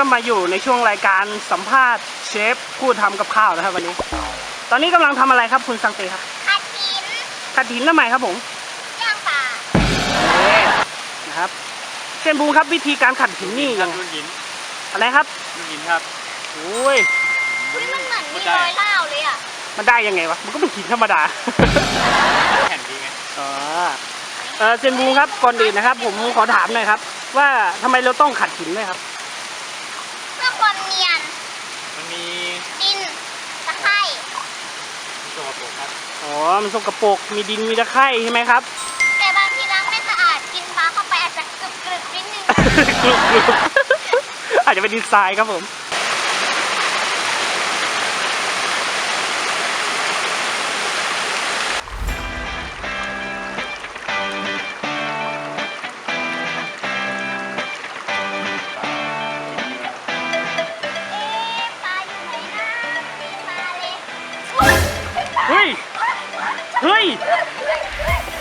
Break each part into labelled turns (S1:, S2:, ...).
S1: ก็มาอยู่ในช่วงรายการสัมภาษณ์เชฟผู้ทำกับข้าวนะครับวันนี้ ตอนนี้กำลังทำอะไรครับคุณสังเตครับ
S2: ผัดหิน
S1: ขัดหินทำไมครับผม
S2: ย่างป่า
S1: เอ๊ะนะครับ เชนบูมครับวิธีการขัดหินนี่
S3: ครั
S1: ยั
S3: บ
S1: งไง
S3: ลูกหิน
S1: อะไรครับ
S3: ลูกหินครับ
S1: โอ้ย
S2: อุ้ยมันเหมือนมี
S3: เข้าใจ
S2: รอยเล่าเลยอะ
S1: มันได้ยังไงวะ มันก็เป็นหินธรรมดา
S3: แผ่นดีไง
S1: อ๋อเออเชนบูมครับก่อนอื่นนะครับ ผมขอถามหน่อยครับ ว่าทำไมเราต้องขัดหินด้วยครับ
S2: เพื่อความเนียน
S3: มันมี
S2: ดินตะไคร่
S3: มีตัวกระปุกครับ
S1: อ๋อ มันสกปรกมีดินมีตะไคร่ใช่ไหมครับ
S2: แต่บางทีล้างไม่สะอาดกินปลาเข้าไปอาจจะกรึบกรึบนิดนึง
S1: กรุบกรุบอาจจะเป็นดินทรายครับผม
S2: เฮ้
S1: ย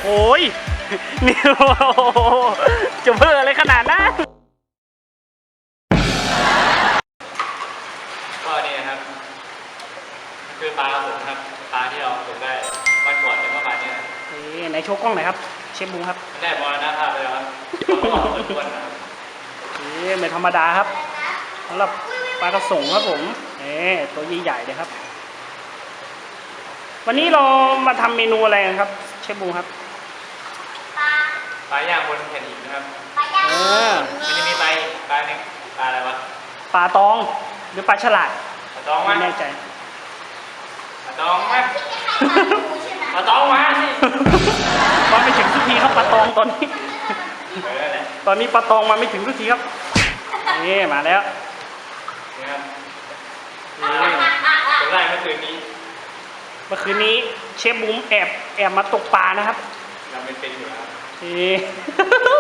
S1: โอ้ยนี่โอ้โหจะเพื่ออะไรขนาดนั้น
S3: ก็นี่นะครับ คือปลาผมครับปลาที่เราตกได้วันก่อนแล้วก็ปลาเนี่ย
S1: นี่ไหนโชว์กล้องหน่อยครับ เชฟบุงครับ
S3: มันได้บอลนะภาพไปแล้วครับก็ออกทุกวันนะครับ
S1: นี่ไม่ธรรมดาครับสำหรับปลากระสงครับผมนี่ตัวใหญ่ๆเลยครับ วันนี้เรามาทำเมนูอะไรกันครับ เชฟบุงครับ
S2: ปลา
S3: ปลาย่างบนแผ่นหินนะครับ
S2: ปลาย่าง
S1: เออ
S3: มันจะมีปลาปลาหนึ่งปลาอะไรวะ
S1: ปลาตองหรือปลาฉลาด
S3: ปลาตองไหม
S1: ไม่แน่ใจ
S3: ปลาตองไหม
S2: ที่คล้ายๆปลาทูใช่ไหม
S3: ปลาตองมาสิ
S1: มาไม่ถึงทุกทีครับปลาตองตอนนี้
S3: เออแหละ
S1: ตอนนี้ปลาตองมาไม่ถึงทุกทีครับนี่มาแล้ว
S3: นี่ครับ
S1: นี่
S3: ตกได้เมื่อคืนนี้
S1: เมื่อคืนนี้เชฟบุ้มแอบแอบมาตกปลานะครับ
S3: เราเป็นเป็นอยู่นะครับ
S1: นี่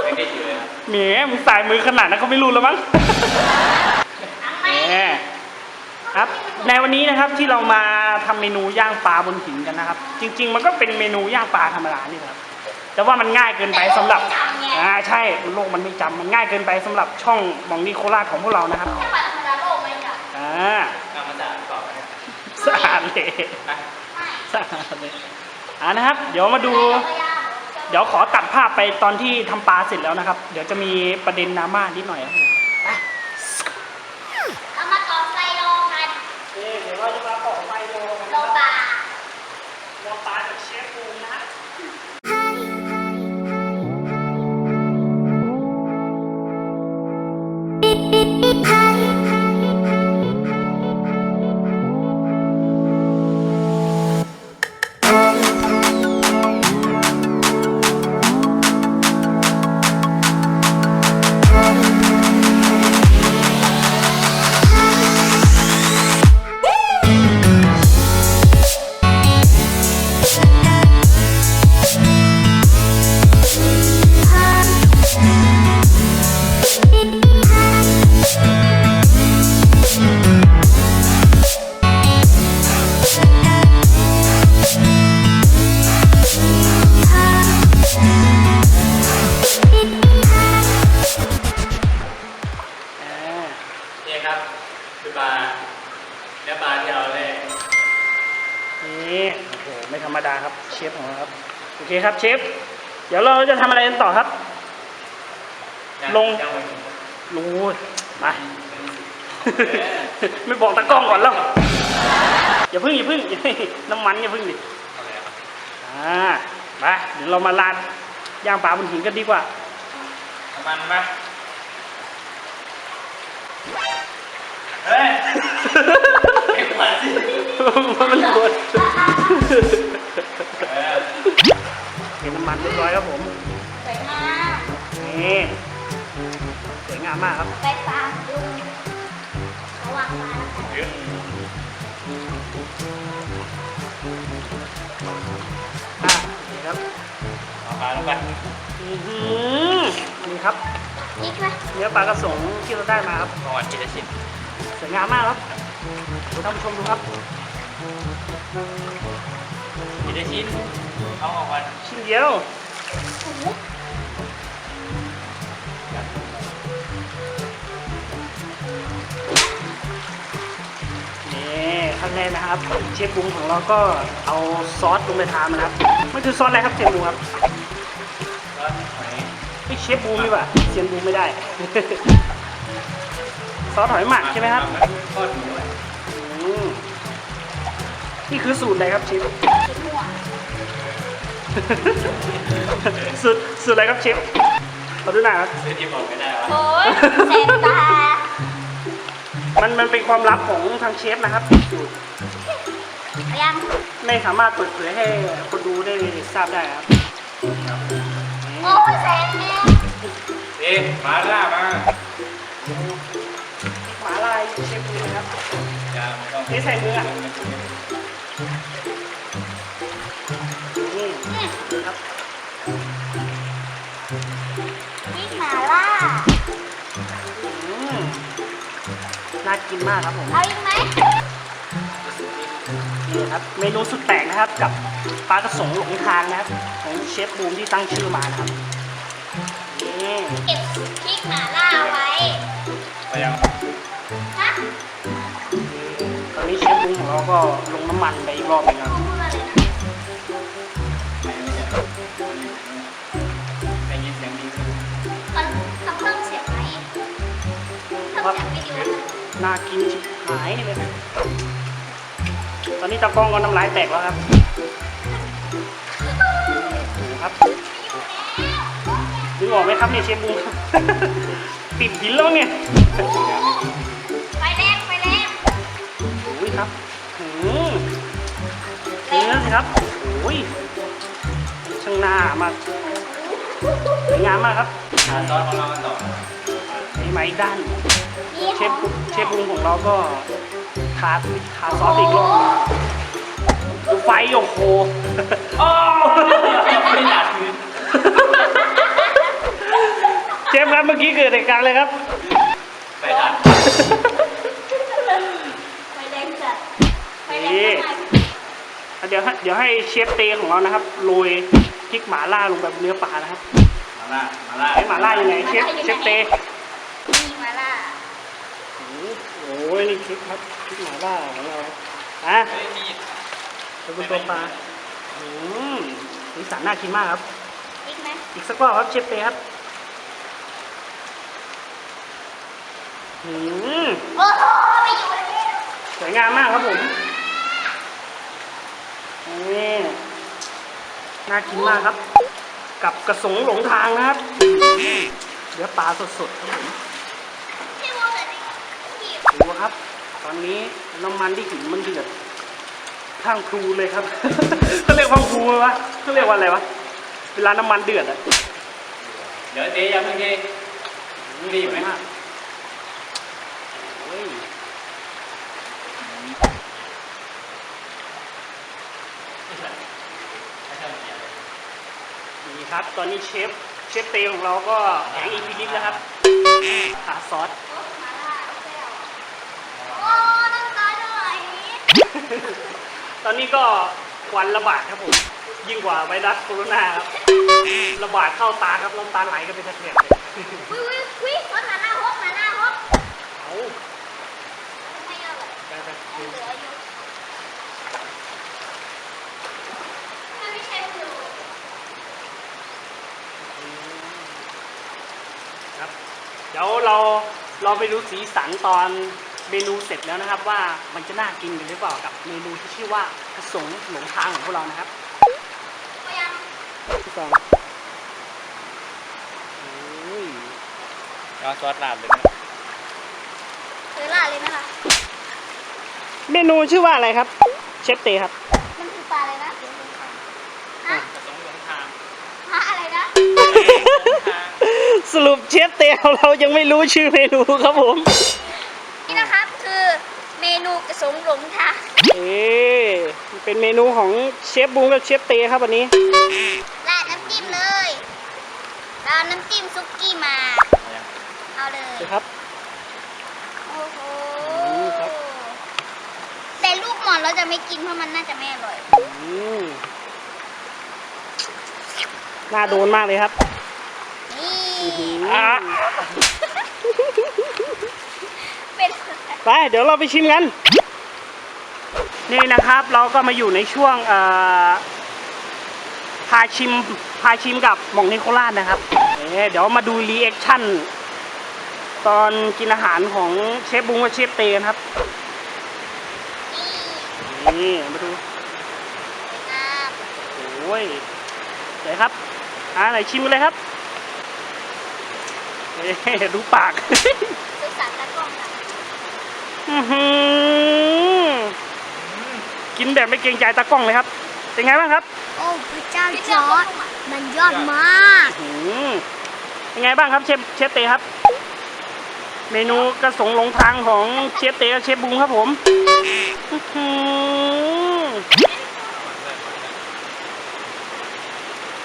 S3: ไม่ได้อยู่เลยครับ
S1: แหมมึงสายมือขนาดนั้นเขาไม่รู้แล้วมั้ง
S2: ทำไม
S1: แหมครับในวันนี้นะครับที่เรามาทำเมนูย่างปลาบนหินกันนะครับ จริง ๆ มันก็เป็นเมนูย่างปลาธรรมดานี่แหละครับแต่ว่ามันง่ายเกินไปสำหรับอ่าใช่มันโลกมันไม่จำมันง่ายเกินไปสำหรับช่องมองดีโคราชของพวกเรานะครับ
S2: ปลาธรรมดาโลกไหมจ๊ะ
S1: อ่า
S3: เอามาจากก่อนนะ
S1: สะอาดเลย
S3: นะ
S1: สะ อ่านะครับ เดี๋ยวมาดู เดี๋ยวขอตัดภาพไปตอนที่ทำปลาเสร็จแล้วนะครับ เดี๋ยวจะมีประเด็นดราม่านิดหน่อยครับ
S2: นี่
S1: โอ้โหไม่ธรรมดาครับเชฟของเราครับโอเคครับเชฟเดี๋ยวเราจะทำอะไรกันต่อครับ
S3: ย่า
S1: ลง
S3: ย่างบนหิน
S1: รู้มาไม่บอกตะกล้องก่อนแล้วอย่าพึ่งอย่าพึ่งน้ำมันอย่าพึ่งดิ
S3: เอาเลยครับ
S1: อ่าไปเดี๋ยวเรามาลาดย่างปลาบนหินกันดีกว่า
S3: น้ำมันมาเฮ้ย เก็บมันสิ
S1: มันหลุด
S3: เออ
S1: เห็นน้ำมันมันเรียบร้อยครับผม
S2: สวยงาม
S1: นี่ สวยงามมากครับ
S2: ไปตามลุงระวังมาแล้วกัน
S3: เยอะ
S1: อะนี่ครับ
S3: เอาปลาลงไป
S1: อื้อหือนี่ครับ
S2: นี่ไหม
S1: เนื้อปลากระสงที่เราได้มาครับ
S3: ก่อนทีละชิ้น
S1: สวยงามมากครับดู ท่านผู้ชมดูครับ
S3: ทีละชิ้นเอาออกมา
S1: ชิ้นเดียว
S2: โอ้โห
S1: นี่ขั้นแรกนะครับ เชฟบุ้งของเราก็เอาซอสลงไปทานนะครับมันคือซอสอะไรครับเชฟบุ้งครับ
S3: แล้วหอย
S1: ไม่เชฟบูมดีกว่าเซียนบูมไม่ได้ ซอสหอยหมักใช่ไหมครับ
S3: ทอดหมูอะ
S1: อืม นี่คือสูตรอะไรครับเชฟ
S2: ชิ้นหัว
S1: สูตรสูตรอะไรครับเชฟขอดูหน่อยครับ
S3: ซื้อที่บอกไม่ได้วะ
S2: โอ้ยแสบตา
S1: มันมันเป็นความลับของทางเชฟนะครับสูตร
S2: ยัง
S1: ไม่สามารถเปิดเผยให้คนดูได้ทราบได้ครับ
S2: โอ้ยแสบแน่
S3: เอ๊ะมาล่ามา
S1: หมาลายเชฟบูมนะครับ
S3: อย่าไม่ต้อง
S1: นี่ใส่มืออะ ครับ
S2: นี่หมาล่า
S1: อืมน่ากินมากครับผม
S2: เอาอีกไหม
S1: นี่ครับเมนูสุดแปลกนะครับกับปลากระสงหลงทางนะครับ ของเชฟบูมที่ตั้งชื่อมานะครับนี่
S2: เก็บพริกหมาล่าไว้
S3: ไปยัง
S2: ฮะ
S1: ตอนนี้เชฟบูมของเราก็ลงน้ำมันไปอีกรอบหนึงครับ
S2: เพิ่มเสียงวิดีโอไหม
S1: น่ากินชิบหายเลยนะตอนนี้ตากล้องก็น้ำลายแตกแล้วครับดูครับดึงออกไหมครับเนี่ยเชฟบูมติดหินแล้วเนี่ย
S2: ไฟแรงไฟแรง
S1: โอ้ยครับหืมเนื้อสิครับโอ้ยช่างหน้ามากสวยงามมากครับ
S3: หาซอสของเรากันต่อ
S1: นี่ มาอีกด้าน
S2: นี่
S1: เช
S2: ข
S1: ฟ
S2: อง
S1: เชฟบุงของเราก็ทาทาซอสอีกรอบดูไฟโอ้โห
S3: โอ้ไม่อยากคืน
S1: เชฟครับเมื่อกี้เกิดเหตุการณ์เลยครับ
S3: ไปทัน
S2: ไฟแรงจัดไฟแรงทำไม
S1: เดี๋ยวให้เดี๋ยวให้เชฟเตของเรานะครับโรยพริกหม่าล่าลงไปบนเนื้อปลานะครับ
S3: มาล่ามาล่า
S1: ไอ้หม่าล่าอยู่ไหนเชฟเชฟเต
S2: มีหมาล่า
S1: โอ้ยนี่พริกครับพริกหม่าล่าของเราอะ
S3: เฮ้ยมี
S1: เป็นบนตัวปลาอืมสีสันน่ากินมากครับ
S2: อีกไหม
S1: อีกสักรอบครับเชฟเตครับอืม
S2: โอ้โหไม่อยู่แล้ว
S1: สวยงามมากครับผมนี่น่ากินมากครับ กับกระสงหลงทางนะครับ เดี๋ยวปลาสดๆครับผม
S2: พี่วัวแต่นี่ขีบ
S1: ดูครับ ตอนนี้น้ำมันที่หินมันเดือดข้างครูเลยครับเขาเรียกว่าครูไหมวะเขาเรียกว่าอะไรวะเวลาน้ำมันเดือดอะ
S3: เดี๋ยวเจ๊ยังไม่เจ๊รีบไหมา
S1: กโอ้ย
S3: ไม่ใช่ไม่ใช่เกียร์
S1: นี่ครับ ตอนนี้เชฟเชฟเตของเราก็แข็งอีกนิดแล้วครับหาซอส
S2: โอ้หมาล่าแซ่บโอ้น้ำตาจะไหล
S1: ตอนนี้ก็ควันระบาดครับผม ยิ่งกว่าไวรัสโคโรนาครับ ระบาดเข้าตาครับน้ำตาไหลกันเป็นตะเกียบเลย
S2: วิวิวิรถหมาล่าฮกหมาล่าฮก
S1: เอา
S2: ไม่เอาเลย
S1: ไปไป
S2: เหลืออยู่ถ้าไม่ใช่วิว
S1: ครับ เดี๋ยวเราเราไปดูสีสันตอน เมนูเสร็จแล้วนะครับว่ามันจะน่ากินกันหรือเปล่ากับเมนูที่ชื่อว่ากระสงหลงทางของพวกเรานะครับ
S2: ก็ยัง
S1: พี่กองโอ้ย
S3: เอาซอสลาดเลยนะ
S2: ซื้อลาดเลยไหมคะ
S1: เมนูชื่อว่าอะไรครับ เชฟเตครับ
S2: มันคือปลาเลยนะฮะ
S3: ผสมหลงทาง
S1: อสรุปเชฟเตของเรายังไม่รู้ชื่อเมนูครับผม
S2: นี่นะครับคือเมนูกระสงหลงทาง
S1: เอ๊เป็นเมนูของเชฟบุ้งกับเชฟเตครับวันนี้
S2: ราดน้ำจิ้มเลยราดน้ำจิ้มซุกี้มา เอาเลย
S1: นะครับ
S2: โอ้โห
S1: อืมครับ
S2: แต่ลูกหมอนเราจะไม่กินเพราะมันน่าจะไม่อร่อย
S1: อืมน่าโดนมากเลยครับ
S2: นี่
S1: อะ
S2: เป็น
S1: ไป เดี๋ยวเราไปชิมกัน นี่นะครับเราก็มาอยู่ในช่วงพาชิมพาชิมกับหม่องนิโคลาสนะครับเเดี๋ยวมาดูรีแอคชั่น ตอนกินอาหารของเชฟบุ้งกับเชฟเตนครับ
S2: นี่
S1: มาดูโอ้ยไหนครับอ่าไหนชิมเลยครับเอ๊ะดูปาก
S2: กิ
S1: นแบบไม่เกรงใจตากล้องเลยครับ เป็นไงบ้างครับ
S2: โอ้พระเจ้าจอร์ดมันยอดมาก
S1: อื้อหือเป็นไงบ้างครับเชฟเชฟเตครับ เมนูกระสงหลงทางของเชฟเตกับเชฟบุ้งครับผมอื้อหือ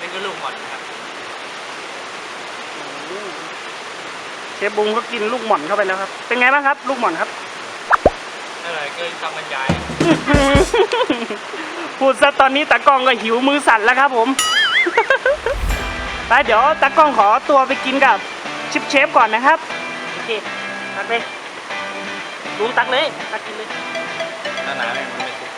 S3: นี่ก็ลูกหมอนครับ
S1: เชฟบุ้งก็กินลูกหม่อนเข้าไปแล้วครับ เป็นไงบ้างครับ ลูกหม่อนครับ
S3: อะไรเกินคำบรรยาย
S1: พูดซะตอนนี้ตากล้องก็หิวมือสั่นแล้วครับผม ไปเดี๋ยวตากล้องขอตัวไปกินกับชิปเชฟก่อนนะครับ โอเคตักเลยลุงตักเลย ตักกินเลย
S3: หน้าหนาเนี่ยมันไม่สุก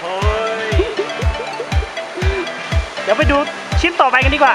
S1: โอ้ยเดี๋ยวไปดูชิ้นต่อไปกันดีกว่า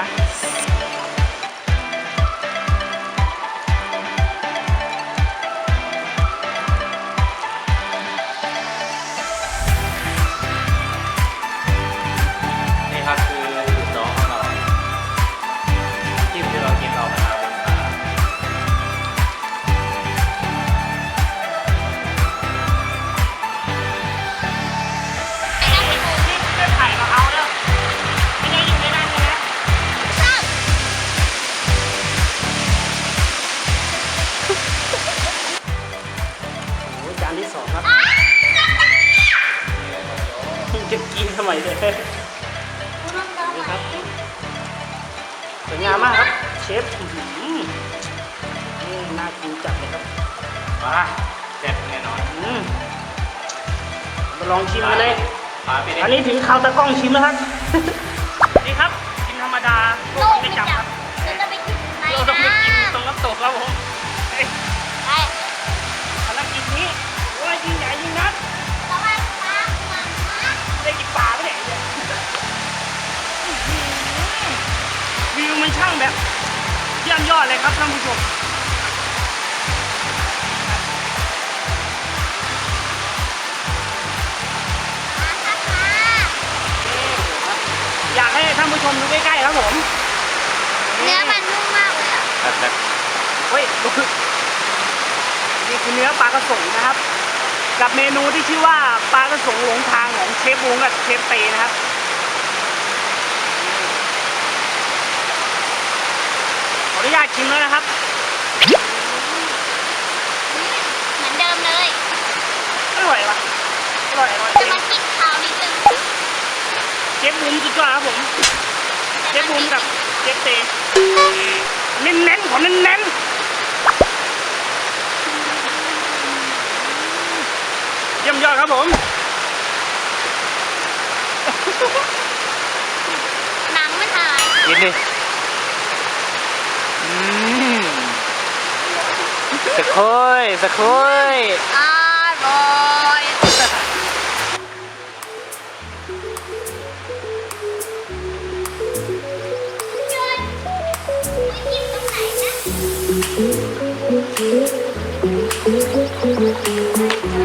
S3: เป็น
S1: อันนี้ถึงข่าวตะกล้องชิมแล้วครับ นี่ครับกินธรรมดา
S2: โลก
S1: ไม่
S2: ไม่
S1: จับ
S2: จั
S1: ครับบ
S2: เราจะไปกินไหน
S1: เราต้องไป
S2: นะ
S1: กินตรงน้ำตกครับผมเอ้ย
S2: ไป
S1: ภารกิจนี้ว่ายิ่งใหญ่ยิ่งนัก
S2: ระวังปลาระวังนะ
S1: ได้กินปลาไม่ได้เนี่ยอื้อหือวิวมันช่างแบบเยี่ยมยอดเลยครับท่านผู้ชม
S2: เนื้อมันนุ่มมากเลยอะ
S3: แบบแบบ
S1: เฮ้ยดูนี่คือเนื้อปลากระสงนะครับ กับเมนูที่ชื่อว่าปลากระสงหลงทางของเชฟบุ้งกับเชฟเตนะครับขออนุญาตชิมแล้วนะครับ
S2: เหมือนเดิมเลย
S1: อร่อยปะอร่อยอร่อย
S2: แต่มันติดคาวนิดนึง
S1: เชฟบุ้งสุดยอดครับผมเชฟบุ้งกับ เชฟเตเน้นๆขอเน้นๆเยี่ยมยอดครับผม
S2: หนังมันหาย
S3: กินดิอืมสักคุยสักคุย
S2: อร่อย Thank you.